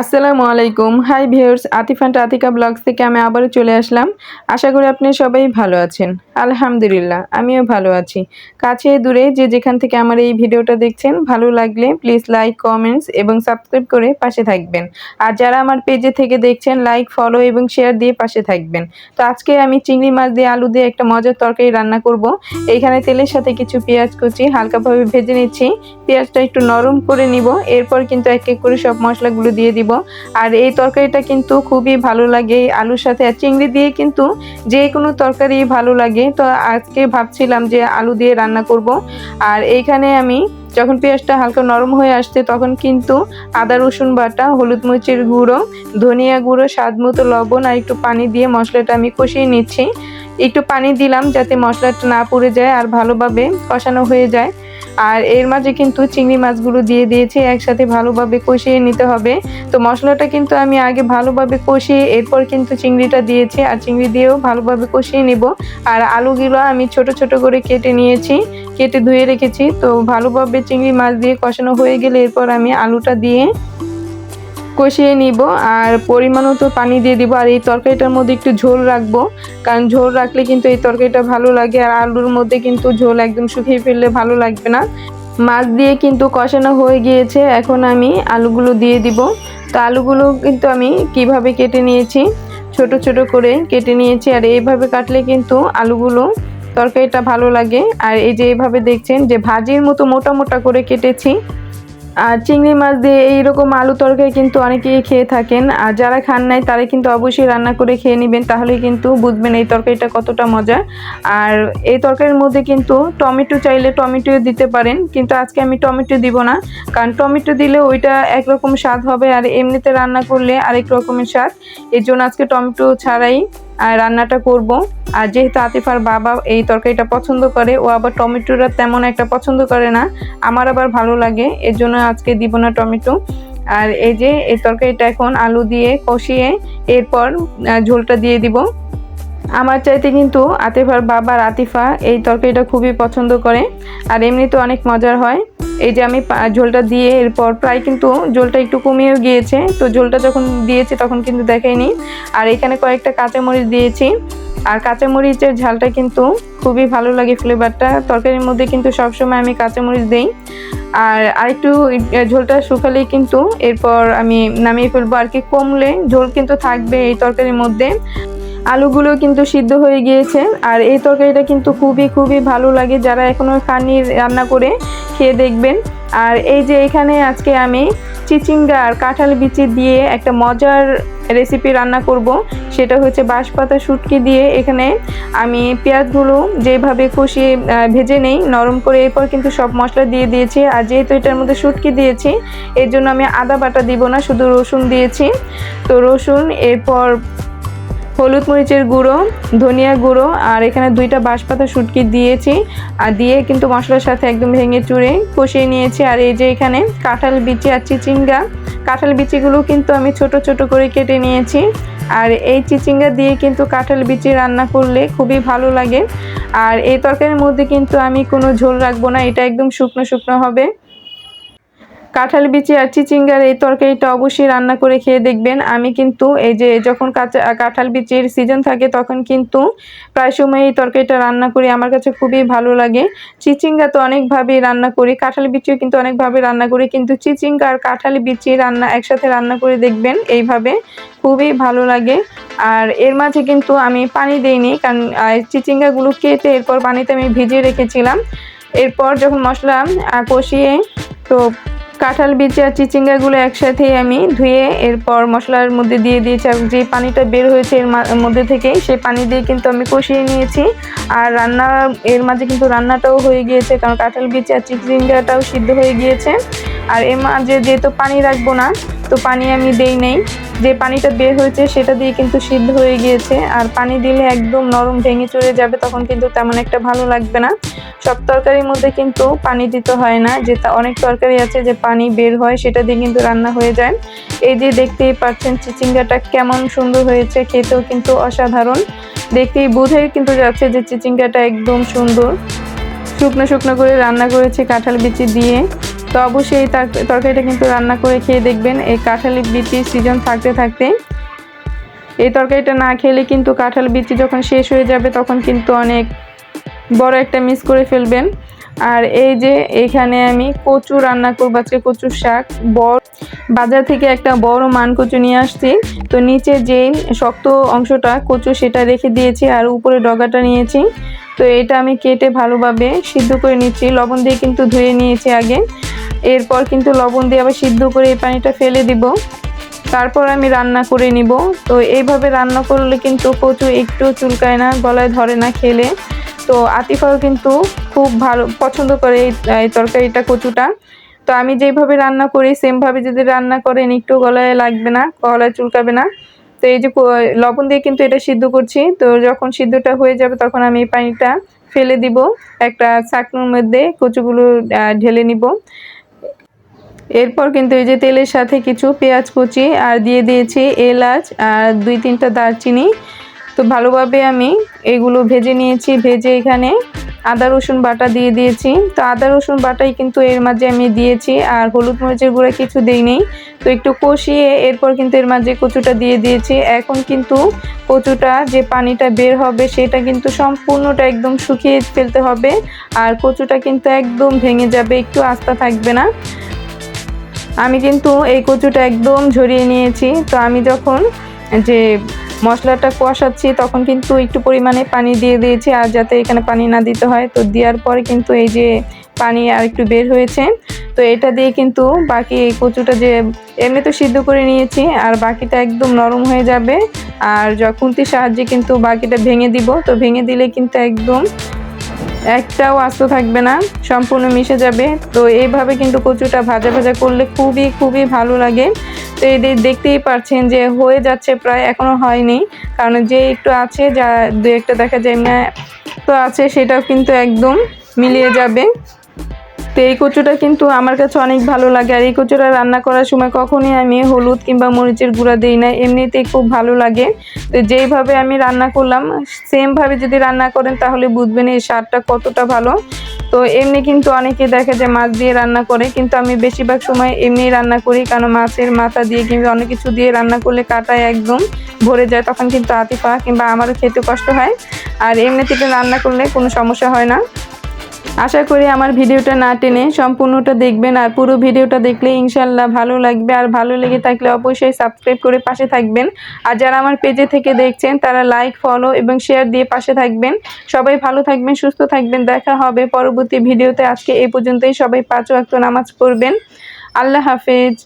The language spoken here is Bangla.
আসসালামু আলাইকুম। Hi viewers Atifan Atika vlogs থেকে আমি আবারও চলে আসলাম। আশা করি আপনি সবাই ভালো আছেন। আলহামদুলিল্লাহ, আমিও ভালো আছি। কাছে দূরে যে যেখান থেকে আমার এই ভিডিওটা দেখছেন, ভালো লাগলে প্লিজ লাইক কমেন্টস এবং সাবস্ক্রাইব করে পাশে থাকবেন। আর যারা আমার পেজে থেকে দেখছেন লাইক ফলো এবং শেয়ার দিয়ে পাশে থাকবেন। তো আজকে আমি চিংড়ি মাছ দিয়ে আলু দিয়ে একটা মজার তরকারি রান্না করব। এইখানে তেলের সাথে কিছু পেঁয়াজ কুচি হালকাভাবে ভেজে নিচ্ছি। পেঁয়াজটা একটু নরম করে নিব। এরপর কিন্তু এক এক করে সব মশলাগুলো দিয়ে দিব। আর এই তরকারিটা কিন্তু খুবই ভালো লাগে। আলুর সাথে আর চিংড়ি দিয়ে কিন্তু যে কোনো তরকারি ভালো লাগে। তো আজকে ভাবছিলাম যে আলু দিয়ে রান্না করব। আর এইখানে আমি যখন পেঁয়াজটা হালকা নরম হয়ে আসছে তখন কিন্তু আদা, রসুন বাটা, হলুদ মরিচের গুঁড়ো, ধনিয়া গুঁড়ো, স্বাদ মতো লবণ আর একটু পানি দিয়ে মশলাটা আমি কষিয়ে নিচ্ছি। একটু পানি দিলাম যাতে মশলাটা না পুড়ে যায় আর ভালোভাবে কষানো হয়ে যায়। আর এর মাঝে কিন্তু চিংড়ি মাছগুলো দিয়ে দিয়েছি, একসাথে ভালোভাবে কষিয়ে নিতে হবে। তো মশলাটা কিন্তু আমি আগে ভালোভাবে কষিয়ে এরপর কিন্তু চিংড়িটা দিয়েছি, আর চিংড়ি দিয়েও ভালোভাবে কষিয়ে নিব। আর আলুগুলো আমি ছোট ছোট করে কেটে নিয়েছি, কেটে ধুয়ে রেখেছি। তো ভালোভাবে চিংড়ি মাছ দিয়ে কষানো হয়ে গেলে এরপর আমি আলুটা দিয়ে কষিয়ে নিব আর পরিমাণ মতো পানি দিয়ে দিব আর এই তরকারিটার মধ্যে একটু ঝোল রাখব, কারণ ঝোল রাখলে কিন্তু এই তরকারিটা ভালো লাগে আর আলুর মধ্যে কিন্তু ঝোল একদম শুকিয়ে ফেললে ভালো লাগবে না। মাছ দিয়ে কিন্তু কষানো হয়ে গিয়েছে, এখন আমি আলুগুলো দিয়ে দিব। তো আলুগুলো কিন্তু আমি কীভাবে কেটে নিয়েছি, ছোট ছোট করে কেটে নিয়েছি আর এইভাবে কাটলে কিন্তু আলুগুলো তরকারিটা ভালো লাগে। আর এই যে এইভাবে দেখছেন যে ভাজির মতো মোটা মোটা করে কেটেছি আর চিংড়ি মাছ দিয়ে এইরকম আলু তরকারি কিন্তু অনেকেই খেয়ে থাকেন। আর যারা খান নাই, তারা কিন্তু অবশ্যই রান্না করে খেয়ে নেবেন তাহলে কিন্তু বুঝবেন এই তরকারিটা কতটা মজা আর এই তরকারির মধ্যে কিন্তু টমেটো চাইলে টমেটো দিতে পারেন, কিন্তু আজকে আমি টমেটো দিব না। কারণ টমেটো দিলে ওইটা একরকম স্বাদ হবে, আর এমনিতে রান্না করলে আরেক রকমের স্বাদ। এর জন্য আজকে টমেটো ছাড়াই রান্নাটা করব। আর যেহেতু আতিফার বাবা এই তরকারিটা পছন্দ করে, ও আবার টমেটোটা তেমন একটা পছন্দ করে না। আমার আবার ভালো লাগে, এর জন্য আজকে দিব না টমেটো। আর এই যে, এই তরকারিটা এখন আলু দিয়ে কষিয়ে এরপর ঝোলটা দিয়ে দিব। আমার চাইতে কিন্তু আতিফার বাবা আর আতিফা এই তরকারিটা খুবই পছন্দ করে, আর এমনিতে অনেক মজার হয়। এই যে আমি ঝোলটা দিয়ে এরপর প্রায় কিন্তু ঝোলটা একটু কমিয়েও গিয়েছে। তো ঝোলটা যখন দিয়েছি তখন কিন্তু দেখাইনি আর এখানে কয়েকটা কাঁচামরিচ দিয়েছি। আর কাঁচামরিচের ঝালটা কিন্তু খুবই ভালো লাগে ফ্লেভারটা তরকারির মধ্যে কিন্তু সবসময় আমি কাঁচামরিচ দিই। আর আরেকটু ঝোলটা শুকালেই কিন্তু এরপর আমি নামিয়ে ফেলব। আর কি কমলে ঝোল কিন্তু থাকবে এই তরকারির মধ্যে। আলুগুলো কিন্তু সিদ্ধ হয়ে গিয়েছে। আর এই তরকারিটা কিন্তু খুবই খুবই ভালো লাগে। যারা এখনও খানি রান্না করে খেয়ে দেখবেন। আর এই যে এখানে আজকে আমি চিচিঙ্গা আর কাঁঠাল বিচি দিয়ে একটা মজার রেসিপি রান্না করব। সেটা হচ্ছে বাঁশপাতা শুটকি দিয়ে। এখানে আমি পেঁয়াজগুলো যেভাবে কষিয়ে ভেজে নেই, নরম করে এরপর কিন্তু সব মশলা দিয়ে দিয়েছি। আর যেহেতু এটার মধ্যে শুটকি দিয়েছি, এর জন্য আমি আদা বাটা দিব না, শুধু রসুন দিয়েছি। তো রসুন, এরপর হলুদ মরিচের গুঁড়ো, ধনিয়া গুঁড়ো, আর এখানে দুইটা বাঁশপাতা শুটকি দিয়েছি। আর দিয়ে কিন্তু মশলার সাথে একদম ভেঙে চুড়ে কষিয়ে নিয়েছি। আর এই যে এখানে কাঁঠাল বিচি আর চিচিঙ্গা, কাঁঠাল বিচিগুলো কিন্তু আমি ছোট ছোট করে কেটে নিয়েছি। আর এই চিচিঙ্গা দিয়ে কিন্তু কাঁঠাল বিচি রান্না করলে খুবই ভালো লাগে। আর এই তরকারির মধ্যে কিন্তু আমি কোনো ঝোল রাখব না, এটা একদম শুকনো শুকনো হবে। কাঁঠাল বিচি আর চিচিঙ্গার এই তরকারিটা অবশ্যই রান্না করে খেয়ে দেখবেন। আমি কিন্তু এই যে যখন কাঁচা কাঁঠাল বিচির সিজন থাকে তখন কিন্তু প্রায় সময় এই তরকারিটা রান্না করি। আমার কাছে খুবই ভালো লাগে। চিচিঙ্গা তো অনেকভাবেই রান্না করি। কাঁঠাল বিচিও কিন্তু অনেকভাবে রান্না করি। কিন্তু চিচিঙ্গা আর কাঁঠাল বিচি রান্না, একসাথে রান্না করে দেখবেন এইভাবে খুবই ভালো লাগে। আর এর মাঝে কিন্তু আমি পানি দেইনি কারণ চিচিঙ্গাগুলো কেটে এরপর পানিতে আমি ভিজিয়ে রেখেছিলাম। এরপর যখন মশলা কষিয়ে তো কাঁঠাল বীজ আর চিচিঙ্গাগুলো একসাথে আমি ধুয়ে এরপর মশলার মধ্যে দিয়ে দিয়েছি আর যে পানিটা বের হয়েছে এর মধ্যে থেকেই, সেই পানি দিয়ে কিন্তু আমি কষিয়ে নিয়েছি। আর রান্না, এর মাঝে কিন্তু রান্নাটাও হয়ে গিয়েছে, কারণ কাঁঠাল বীজ আর চিচিঙ্গাটাও সিদ্ধ হয়ে গিয়েছে। আর এর মাঝে যেহেতু পানি রাখব না তো পানি আমি দেই নেই। যে পানিটা বের হয়েছে সেটা দিয়ে কিন্তু সিদ্ধ হয়ে গিয়েছে। আর পানি দিলে একদম নরম ভেঙে চড়ে যাবে, তখন কিন্তু তেমন একটা ভালো লাগবে না। সব তরকারির মধ্যে কিন্তু পানি দিতে হয় না। যে অনেক তরকারি আছে যে পানি বের হয়, সেটা দিয়ে কিন্তু রান্না হয়ে যায়। এই যে দেখতেই পাচ্ছেন চিচিঙ্গাটা কেমন সুন্দর হয়েছে, খেতেও কিন্তু অসাধারণ। দেখতেই বোঝাই কিন্তু যাচ্ছে যে চিচিঙ্গাটা একদম সুন্দর। শুকনো শুকনো করে রান্না করেছি কাঁঠাল বিচি দিয়ে। তো অবশ্যই এই তরকারিটা কিন্তু রান্না করে খেয়ে দেখবেন। এই কাঁঠাল বিচির সিজন থাকতে থাকতে। এই তরকারিটা না খেলে কিন্তু কাঁঠাল বিচি যখন শেষ হয়ে যাবে, তখন কিন্তু অনেক বড় একটা মিস করে ফেলবেন। আর এই যে এখানে আমি কচু রান্না করব আজকে কচুর শাক। বড় বাজার থেকে একটা বড় মান কচু নিয়ে আসছি। তো নিচে যে শক্ত অংশটা কচু সেটা রেখে দিয়েছি, আর উপরে ডগাটা নিয়েছি। তো এটা আমি কেটে ভালোভাবে সিদ্ধ করে নিচ্ছি। লবণ দিয়ে কিন্তু ধুয়ে নিয়েছি আগে। এরপর কিন্তু লবণ দিয়ে আবার সিদ্ধ করে এই পানিটা ফেলে দিব। তারপর আমি রান্না করে নিব। তো এইভাবে রান্না করলে কিন্তু কচু একটু চুলকায় না, গলায় ধরে না খেলে। তো আতিফাও কিন্তু খুব ভালো পছন্দ করে এই তরকারিটা, কচুটা। তো আমি যেইভাবে রান্না করি, সেমভাবে যদি রান্না করেন, একটু গলায় লাগবে না, গলায় চুলকাবে না। তো এই যে লবণ দিয়ে কিন্তু এটা সিদ্ধ করছি। তো যখন সিদ্ধটা হয়ে যাবে তখন আমি এই পানিটা ফেলে দিব। একটা চাকনুর মধ্যে কচুগুলো ঢেলে নিব। এরপর কিন্তু এই যে তেলের সাথে কিছু পেঁয়াজ কুচি আর দিয়ে দিয়েছি এলাচ আর দুই তিনটা দারচিনি। তো ভালোভাবে আমি এগুলো ভেজে নিয়েছি। ভেজে এখানে আদা, রসুন বাটা দিয়ে দিয়েছি। তো আদা, রসুন বাটাই কিন্তু এর মাঝে আমি দিয়েছি আর হলুদ মরিচের গুঁড়া কিছু দেইনি। তো একটু কষিয়ে এরপর কিন্তু এর মাঝে কচুটা দিয়ে দিয়েছি। এখন কিন্তু কচুটা যে পানিটা বের হবে সেটা কিন্তু সম্পূর্ণটা একদম শুকিয়ে ফেলতে হবে আর কচুটা কিন্তু একদম ভেঙে যাবে, একটু আস্থা থাকবে না। আমি কিন্তু এই কচুটা একদম ঝরিয়ে নিয়েছি। তো আমি যখন যে মশলাটা কষাচ্ছি, তখন কিন্তু একটু পরিমাণে পানি দিয়ে দিয়েছি আর যাতে এখানে পানি না দিতে হয়। তো দেওয়ার পরে কিন্তু এই যে পানি আর একটু বের হয়েছে। তো এটা দিয়ে কিন্তু বাকি এই কচুটা যে এমনি তো সিদ্ধ করে নিয়েছি, আর বাকিটা একদম নরম হয়ে যাবে। আর যখন সাহায্যে কিন্তু বাকিটা ভেঙে দিব। তো ভেঙে দিলে কিন্তু একদম একটাও আস্ত থাকবে না, সম্পূর্ণ মিশে যাবে। তো এইভাবে কিন্তু কচুটা ভাজা ভাজা করলে খুবই খুবই ভালো লাগে। তো এদের দেখতেই পারছেন যে হয়ে যাচ্ছে, প্রায় এখনও হয়নি। কারণ যে একটু আছে, যা দু একটা দেখা যায় না তো আছে, সেটাও কিন্তু একদম মিলিয়ে যাবে। তো এই কচুটা কিন্তু আমার কাছে অনেক ভালো লাগে। আর এই কচুটা রান্না করার সময় কখনই আমি হলুদ কিংবা মরিচের গুঁড়া দিই না, এমনিতেই খুব ভালো লাগে। তো যেইভাবে আমি রান্না করলাম সেমভাবে যদি রান্না করেন তাহলে বুঝবেন এই স্বাদটা কতটা ভালো। তো এমনি কিন্তু অনেকে দেখা যায় মাছ দিয়ে রান্না করে, কিন্তু আমি বেশিরভাগ সময় এমনি রান্না করি, কারণ মাছের মাথা দিয়ে কিংবা অনেক কিছু দিয়ে রান্না করলে কাটায় একদম, ভরে যায়, তখন কিন্তু আতিফা কিংবা আমারও খেতে কষ্ট হয়। আর এমনিতে রান্না করলে কোনো সমস্যা হয় না। আশা করি আমার ভিডিওটা না টেনে সম্পূর্ণটা দেখবেন আর পুরো ভিডিওটা দেখলে ইনশাল্লাহ ভালো লাগবে। আর ভালো লেগে থাকলে অবশ্যই সাবস্ক্রাইব করে পাশে থাকবেন। আর যারা আমার পেজে থেকে দেখছেন, তারা লাইক ফলো এবং শেয়ার দিয়ে পাশে থাকবেন। সবাই ভালো থাকবেন, সুস্থ থাকবেন। দেখা হবে পরবর্তী ভিডিওতে। আজকে এই পর্যন্তই। সবাই পাঁচ ওয়াক্ত নামাজ পড়বেন। আল্লাহ হাফেজ।